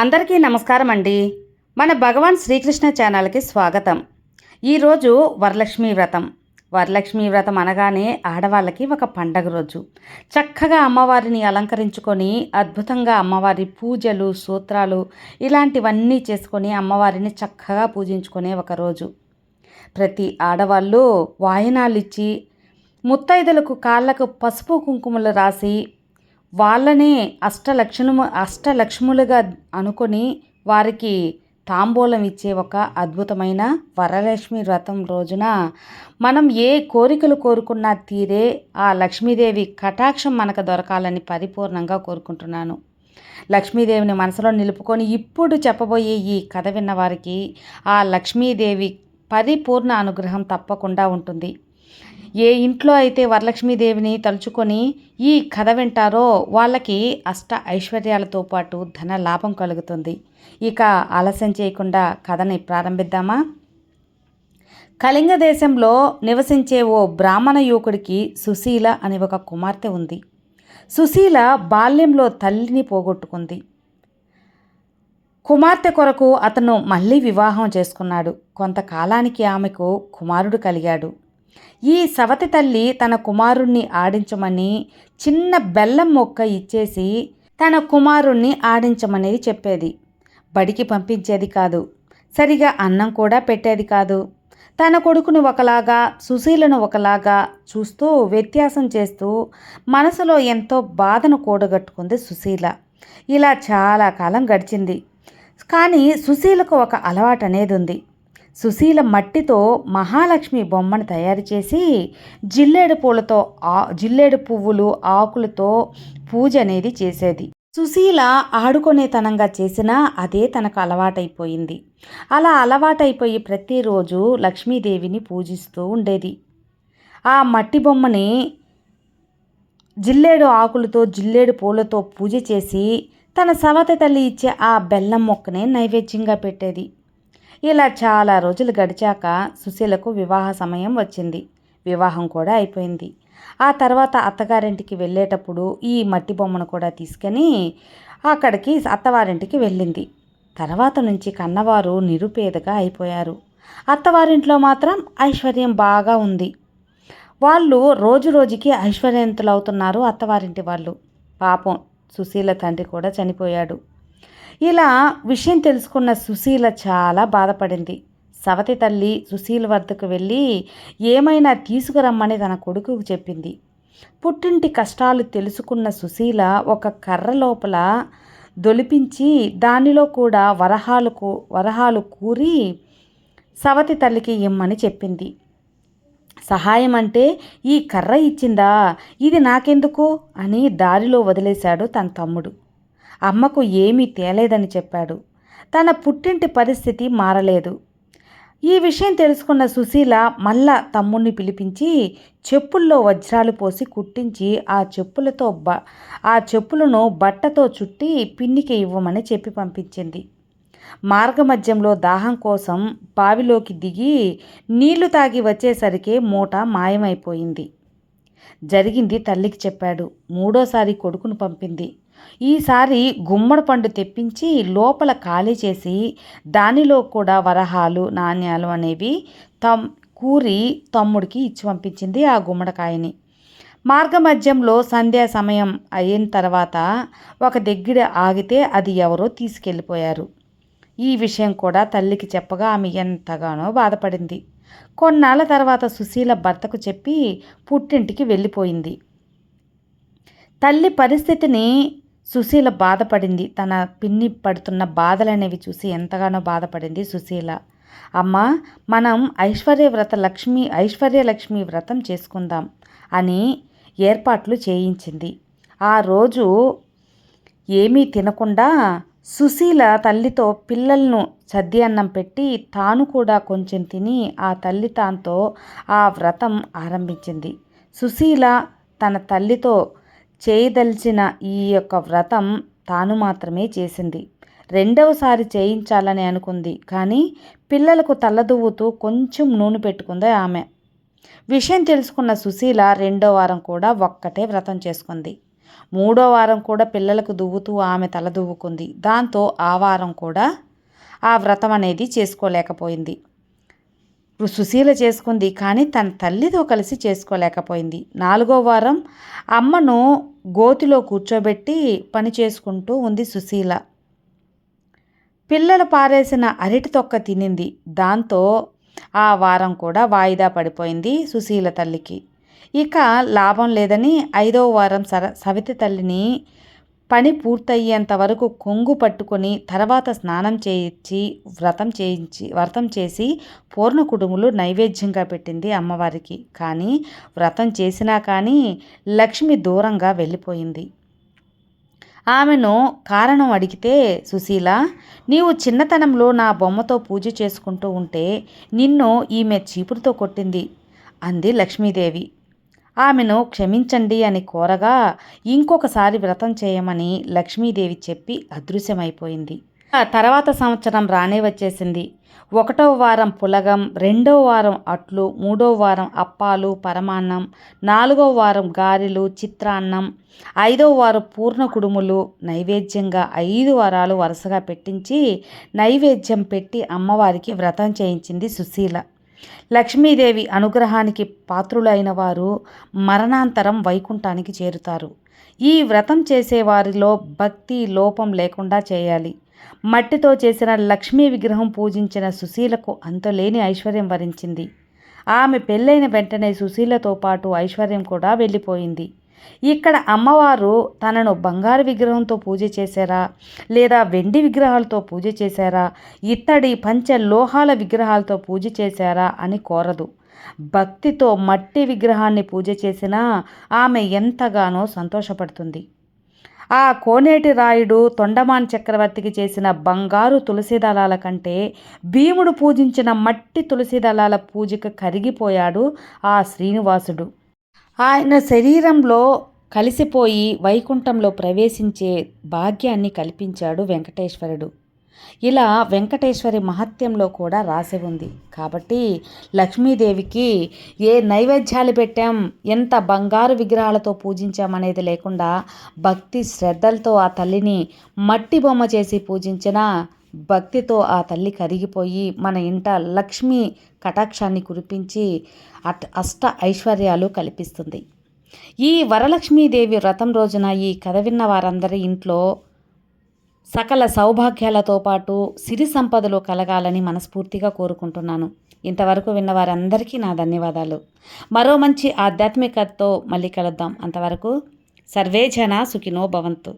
అందరికీ నమస్కారం అండి. మన భగవాన్ శ్రీకృష్ణ ఛానల్కి స్వాగతం. ఈరోజు వరలక్ష్మి వ్రతం. వరలక్ష్మి వ్రతం అనగానే ఆడవాళ్ళకి ఒక పండగ రోజు. చక్కగా అమ్మవారిని అలంకరించుకొని అద్భుతంగా అమ్మవారి పూజలు సూత్రాలు ఇలాంటివన్నీ చేసుకొని అమ్మవారిని చక్కగా పూజించుకునే ఒక రోజు. ప్రతి ఆడవాళ్ళు వాయనాలు ఇచ్చి ముత్తైదులకు కాళ్ళకు పసుపు కుంకుమలు రాసి వాళ్ళనే అష్టలక్షణము అష్టలక్ష్ములుగా అనుకొని వారికి తాంబూలం ఇచ్చే ఒక అద్భుతమైన వరలక్ష్మి వ్రతం రోజున మనం ఏ కోరికలు కోరుకున్నా తీరే ఆ లక్ష్మీదేవి కటాక్షం మనకు దొరకాలని పరిపూర్ణంగా కోరుకుంటున్నాను. లక్ష్మీదేవిని మనసులో నిలుపుకొని ఇప్పుడు చెప్పబోయే ఈ కథ విన్న వారికి ఆ లక్ష్మీదేవి పరిపూర్ణ అనుగ్రహం తప్పకుండా ఉంటుంది. ఏ ఇంట్లో అయితే వరలక్ష్మీదేవిని తలుచుకొని ఈ కథ వింటారో వాళ్ళకి అష్ట ఐశ్వర్యాలతో పాటు ధన లాభం కలుగుతుంది. ఇక ఆలస్యం చేయకుండా కథని ప్రారంభిద్దామా? కళింగ దేశంలో నివసించే ఓ బ్రాహ్మణ యువకుడికి సుశీల అనే ఒక కుమార్తె ఉంది. సుశీల బాల్యంలో తల్లిని పోగొట్టుకుంది. కుమార్తె కొరకు అతను మళ్ళీ వివాహం చేసుకున్నాడు. కొంతకాలానికి ఆమెకు కుమారుడు కలిగాడు. ఈ సవతి తల్లి తన కుమారుణ్ణి ఆడించమని చిన్న బెల్లం మొక్క ఇచ్చేసి తన కుమారుణ్ణి ఆడించమనేది చెప్పేది. బడికి పంపించేది కాదు. సరిగా అన్నం కూడా పెట్టేది కాదు. తన కొడుకును ఒకలాగా సుశీలను ఒకలాగా చూస్తూ వ్యత్యాసం చేస్తూ మనసులో ఎంతో బాధను కూడగట్టుకుంది సుశీల. ఇలా చాలా కాలం గడిచింది. కానీ సుశీలకు ఒక అలవాటు అనేది ఉంది సుశీల మట్టితో మహాలక్ష్మి బొమ్మను తయారు చేసి జిల్లేడు పూలతో ఆ జిల్లేడు పువ్వులు ఆకులతో పూజ అనేది చేసేది. సుశీల ఆడుకునేతనంగా చేసినా అదే తనకు అలవాటైపోయింది. అలా అలవాటైపోయి ప్రతిరోజు లక్ష్మీదేవిని పూజిస్తూ ఉండేది. ఆ మట్టి బొమ్మని జిల్లేడు ఆకులతో జిల్లేడు పూలతో పూజ చేసి తన సవత తల్లి ఇచ్చే ఆ బెల్లం మొక్కనే నైవేద్యంగా పెట్టేది. ఇలా చాలా రోజులు గడిచాక సుశీలకు వివాహ సమయం వచ్చింది. వివాహం కూడా అయిపోయింది. ఆ తర్వాత అత్తగారింటికి వెళ్ళేటప్పుడు ఈ మట్టి బొమ్మను కూడా తీసుకొని అక్కడికి అత్తవారింటికి వెళ్ళింది. తర్వాత నుంచి కన్నవారు నిరుపేదగా అయిపోయారు. అత్తవారింట్లో మాత్రం ఐశ్వర్యం బాగా ఉంది. వాళ్ళు రోజు రోజుకి ఐశ్వర్యవంతులు అవుతున్నారు అత్తవారింటి వాళ్ళు. పాపం సుశీల తండ్రి కూడా చనిపోయాడు. ఇలా విషయం తెలుసుకున్న సుశీల చాలా బాధపడింది. సవతి తల్లి సుశీల వద్దకు వెళ్ళి ఏమైనా తీసుకురమ్మని తన కొడుకుకు చెప్పింది. పుట్టింటి కష్టాలు తెలుసుకున్న సుశీల ఒక కర్ర లోపల దొలిపించి దానిలో కూడా వరహాలు వరహాలు కూరి సవతి తల్లికి ఇమ్మని చెప్పింది. సహాయం అంటే ఈ కర్ర ఇచ్చిందా? ఇది నాకెందుకు? అని దారిలో వదిలేశాడు తన తమ్ముడు. అమ్మకు ఏమీ తేలేదని చెప్పాడు. తన పుట్టింటి పరిస్థితి మారలేదు. ఈ విషయం తెలుసుకున్న సుశీల మళ్ళా తమ్ముణ్ణి పిలిపించి చెప్పుల్లో వజ్రాలు పోసి కుట్టించి ఆ చెప్పులతో బ ఆ చెప్పులను బట్టతో చుట్టి పిన్నికి ఇవ్వమని చెప్పి పంపించింది. మార్గమధ్యంలో దాహం కోసం బావిలోకి దిగి నీళ్ళు తాగి వచ్చేసరికి మూట మాయమైపోయింది. జరిగింది తల్లికి చెప్పాడు. మూడోసారి కొడుకును పంపింది. ఈసారి గుమ్మడి పండు తెప్పించి లోపల ఖాళీ చేసి దానిలో కూడా వరహాలు నాణ్యాలు అనేవి తమ్ కూరి తమ్ముడికి ఇచ్చి పంపించింది ఆ గుమ్మడికాయని. మార్గమధ్యంలో సంధ్యా సమయం అయిన తర్వాత ఒక దగ్గర ఆగితే అది ఎవరో తీసుకెళ్ళిపోయారు. ఈ విషయం కూడా తల్లికి చెప్పగా ఆమె ఎంతగానో బాధపడింది. కొన్నాళ్ళ తర్వాత సుశీల భర్తకు చెప్పి పుట్టింటికి వెళ్ళిపోయింది. తల్లి పరిస్థితిని సుశీల బాధపడింది. తన పిన్ని పడుతున్న బాధలనేవి చూసి ఎంతగానో బాధపడింది సుశీల. అమ్మ మనం ఐశ్వర్య వ్రత లక్ష్మి ఐశ్వర్యలక్ష్మి వ్రతం చేసుకుందాం అని ఏర్పాట్లు చేయించింది. ఆ రోజు ఏమీ తినకుండా సుశీల తల్లితో పిల్లలను సద్ది అన్నం పెట్టి తాను కూడా కొంచెం తిని ఆ తల్లి తాంతో ఆ వ్రతం ఆరంభించింది. సుశీల తన తల్లితో చేయదలిచిన ఈ యొక్క వ్రతం తాను మాత్రమే చేసింది. రెండవసారి చేయించాలని అనుకుంది. కానీ పిల్లలకు తలదువ్వుతూ కొంచెం నూనె పెట్టుకుంది ఆమె. విషయం తెలుసుకున్న సుశీల రెండో వారం కూడా ఒక్కటే వ్రతం చేసుకుంది. మూడో వారం కూడా పిల్లలకు దువ్వుతూ ఆమె తల దువ్వుకుంది దాంతో ఆ వారం కూడా ఆ వ్రతం అనేది చేసుకోలేకపోయింది. ఇప్పుడు సుశీల చేసుకుంది కానీ తన తల్లితో కలిసి చేసుకోలేకపోయింది. నాలుగో వారం అమ్మను గోతిలో కూర్చోబెట్టి పని చేసుకుంటూ ఉంది సుశీల. పిల్లలు పారేసిన అరటి తొక్క తినింది. దాంతో ఆ వారం కూడా వాయిదా పడిపోయింది సుశీల తల్లికి. ఇక లాభం లేదని ఐదవ వారం సర సవితి తల్లిని పని పూర్తయ్యేంత వరకు కొంగు పట్టుకొని తర్వాత స్నానం చేయించి వ్రతం చేయించి వ్రతం చేసి పూర్ణ కుటుంబులు నైవేద్యంగా పెట్టింది అమ్మవారికి. కానీ వ్రతం చేసినా కానీ లక్ష్మి దూరంగా వెళ్ళిపోయింది. ఆమెను కారణం అడిగితే సుశీల నీవు చిన్నతనంలో నా బొమ్మతో పూజ చేసుకుంటూ ఉంటే నిన్ను ఈమె చీపురుతో కొట్టింది అంది లక్ష్మీదేవి. ఆమెను క్షమించండి అని కోరగా ఇంకొకసారి వ్రతం చేయమని లక్ష్మీదేవి చెప్పి అదృశ్యమైపోయింది. ఆ తర్వాత సంవత్సరం రానే వచ్చేసింది. ఒకటవ వారం పులగం రెండవ వారం అట్లు మూడవ వారం అప్పాలు పరమాన్నం నాలుగవ వారం గారెలు చిత్రాన్నం ఐదవ వారం పూర్ణ కుడుములు నైవేద్యంగా ఐదు వారాలు వరుసగా పెట్టించి నైవేద్యం పెట్టి అమ్మవారికి వ్రతం చేయించింది సుశీల. లక్ష్మీదేవి అనుగ్రహానికి పాత్రులైన వారు మరణాంతరం వైకుంఠానికి చేరుతారు. ఈ వ్రతం చేసేవారిలో భక్తి లోపం లేకుండా చేయాలి. మట్టితో చేసిన లక్ష్మీ విగ్రహం పూజించిన సుశీలకు అంతలేని ఐశ్వర్యం వరించింది. ఆమె పెళ్ళైన వెంటనే సుశీలతో పాటు ఐశ్వర్యం కూడా వెళ్ళిపోయింది. ఇక్కడ అమ్మవారు తనను బంగారు విగ్రహంతో పూజ చేశారా? లేదా వెండి విగ్రహాలతో పూజ చేశారా? ఇత్తడి పంచ లోహాల విగ్రహాలతో పూజ చేశారా అని కోరదు. భక్తితో మట్టి విగ్రహాన్ని పూజ చేసినా ఆమె ఎంతగానో సంతోషపడుతుంది. ఆ కోనేటి రాయుడు తొండమాన్ చక్రవర్తికి చేసిన బంగారు తులసి దళాల కంటే భీముడు పూజించిన మట్టి తులసిదళాల పూజకు కరిగిపోయాడు ఆ శ్రీనివాసుడు. ఆయన శరీరంలో కలిసిపోయి వైకుంఠంలో ప్రవేశించే భాగ్యాన్ని కల్పించాడు వెంకటేశ్వరుడు. ఇలా వెంకటేశ్వరి మహత్యంలో కూడా రాసి ఉంది. కాబట్టి లక్ష్మీదేవికి ఏ నైవేద్యాలు పెట్టాం ఎంత బంగారు విగ్రహాలతో పూజించామనేది లేకుండా భక్తి శ్రద్ధలతో ఆ తల్లిని మట్టి బొమ్మ చేసి పూజించిన భక్తితో ఆ తల్లి కరిగిపోయి మన ఇంట లక్ష్మి కటాక్షాన్ని కురిపించి అట్ అష్ట ఐశ్వర్యాలు కల్పిస్తుంది. ఈ వరలక్ష్మీదేవి వ్రతం రోజున ఈ కథ విన్న వారందరి ఇంట్లో సకల సౌభాగ్యాలతో పాటు సిరి సంపదలు కలగాలని మనస్ఫూర్తిగా కోరుకుంటున్నాను. ఇంతవరకు విన్న వారందరికీ నా ధన్యవాదాలు. మరో మంచి ఆధ్యాత్మికతతో మళ్ళీ కలుద్దాం. అంతవరకు సర్వే జన సుఖినో భవంతు.